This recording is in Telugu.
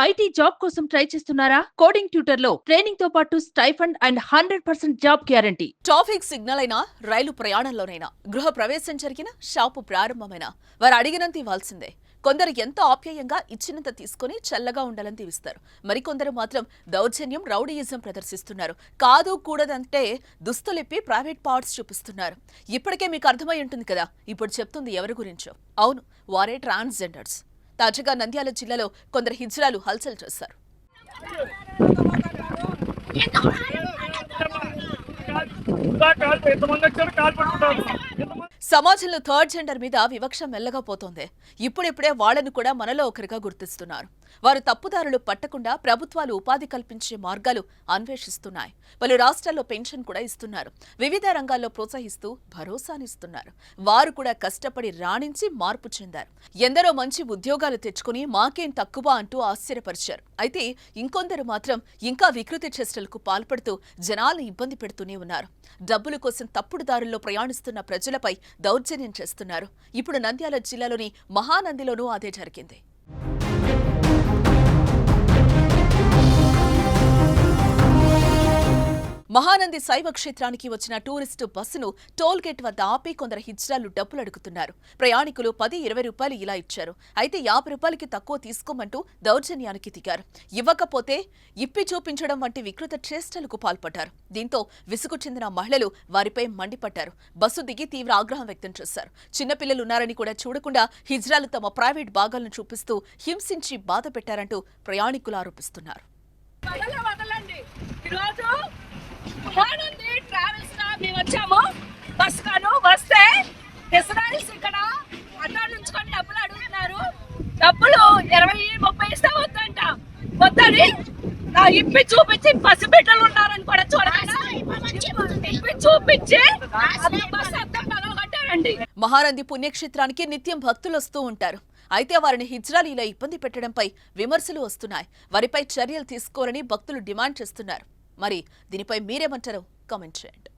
ఐటీ జాబ్ కోసం ట్రై చేస్తున్నారా? కోడింగ్ ట్యూటర్లో ట్రైనింగ్తో పాటు stipend and hundred percent job guarantee. Traffic signal అయినా రైలు ప్రయాణంలోనైనా గృహ ప్రవేశం జరిగిన షాపు ప్రారంభమైనా వారు అడిగినంత ఇవ్వాల్సిందే. కొందరు ఎంతో ఆప్యాయంగా ఇచ్చినంత తీసుకుని చల్లగా ఉండాలని తీవిస్తారు మరికొందరు మాత్రం దౌర్జన్యం రౌడీయిజం ప్రదర్శిస్తున్నారు. కాదు కూడదంటే దుస్తులిప్పి ప్రైవేట్ పార్ట్స్ చూపిస్తున్నారు. ఇప్పటికే మీకు అర్థమై ఉంటుంది కదా? ఇప్పుడు చెప్తుంది ఎవరి గురించో. అవును వారే ట్రాన్స్జెండర్స్. తాజాగా నంద్యాల జిల్లాలో కొందరు హిజ్రాలు హల్చల్ చేశారు. కాల్ ఎంతమంది వచ్చారు కాల్ సమాజంలో థర్డ్ జెండర్ మీద వివక్ష మెల్లగా పోతోంది. ఇప్పుడిప్పుడే వాళ్ళను కూడా మనలో ఒకరిగా గుర్తిస్తున్నారు. వారు తప్పుదారులు పట్టకుండా ప్రభుత్వాలు ఉపాధి కల్పించే మార్గాలు అన్వేషిస్తున్నాయి. పలు రాష్ట్రాల్లో పెన్షన్ కూడా ఇస్తున్నారు. వివిధ రంగాల్లో ప్రోత్సహిస్తూ భరోసానిస్తున్నారు. వారు కూడా కష్టపడి రాణించి మార్పు చెందారు. ఎందరో మంచి ఉద్యోగాలు తెచ్చుకుని మాకేం తక్కువ అంటూ ఆశ్చర్యపరిచారు. అయితే ఇంకొందరు మాత్రం ఇంకా వికృతి చేష్టలకు పాల్పడుతూ జనాలను ఇబ్బంది పెడుతూనే ఉన్నారు. డబ్బుల కోసం తప్పుడు దారుల్లో ప్రయాణిస్తున్న ప్రజలపై దౌర్జన్యం చేస్తున్నారు. ఇప్పుడు నంద్యాల జిల్లాలోని మహానందిలోనూ అదే జరిగింది. మహానంది శైవ క్షేత్రానికి వచ్చిన టూరిస్టు బస్సును టోల్ గేట్ వద్ద ఆపి కొందరు హిజ్రాలు డబ్బులు అడుగుతున్నారు. ప్రయాణికులు పది ఇరవై రూపాయలు ఇలా ఇచ్చారు. అయితే యాభై రూపాయలకి తక్కువ తీసుకోమంటూ దౌర్జన్యానికి దిగారు. ఇవ్వకపోతే ఇప్పి చూపించడం వంటి వికృత చేష్టలకు పాల్పడ్డారు. దీంతో విసుగు చెందిన మహిళలు వారిపై మండిపడ్డారు. బస్సు దిగి తీవ్ర ఆగ్రహం వ్యక్తం చేశారు. చిన్నపిల్లలు ఉన్నారని కూడా చూడకుండా హిజ్రాలు తమ ప్రైవేట్ భాగాలను చూపిస్తూ హింసించి బాధ పెట్టారంటూ ప్రయాణికులు ఆరోపిస్తున్నారు. మహానంది ట్రావెల్స్గా మేము వచ్చాము. బస్ కాను వస్తే ఇస్రాయల్స్ ఇక్కడ అడ్డా నుంచుకొని డబ్బులు అడుగుతున్నారు. డబ్బులు ఇరవై ముప్పై ఇస్తే వద్దంట. వద్దని నా ఇప్పి చూపించి పసిబిడ్డలు ఉన్నారని కూడా చూడకుండా ఇప్పి చూపించి బస్ అద్దం పగలగొట్టారండి మహానంది పుణ్యక్షేత్రానికి నిత్యం భక్తులు వస్తూ ఉంటారు. అయితే వారిని హిజ్రాలు ఇలా ఇబ్బంది పెట్టడంపై విమర్శలు వస్తున్నాయి. వారిపై చర్యలు తీసుకోవాలని భక్తులు డిమాండ్ చేస్తున్నారు. మరి దీనిపై మీరేమంటారో? కామెంట్ చేయండి.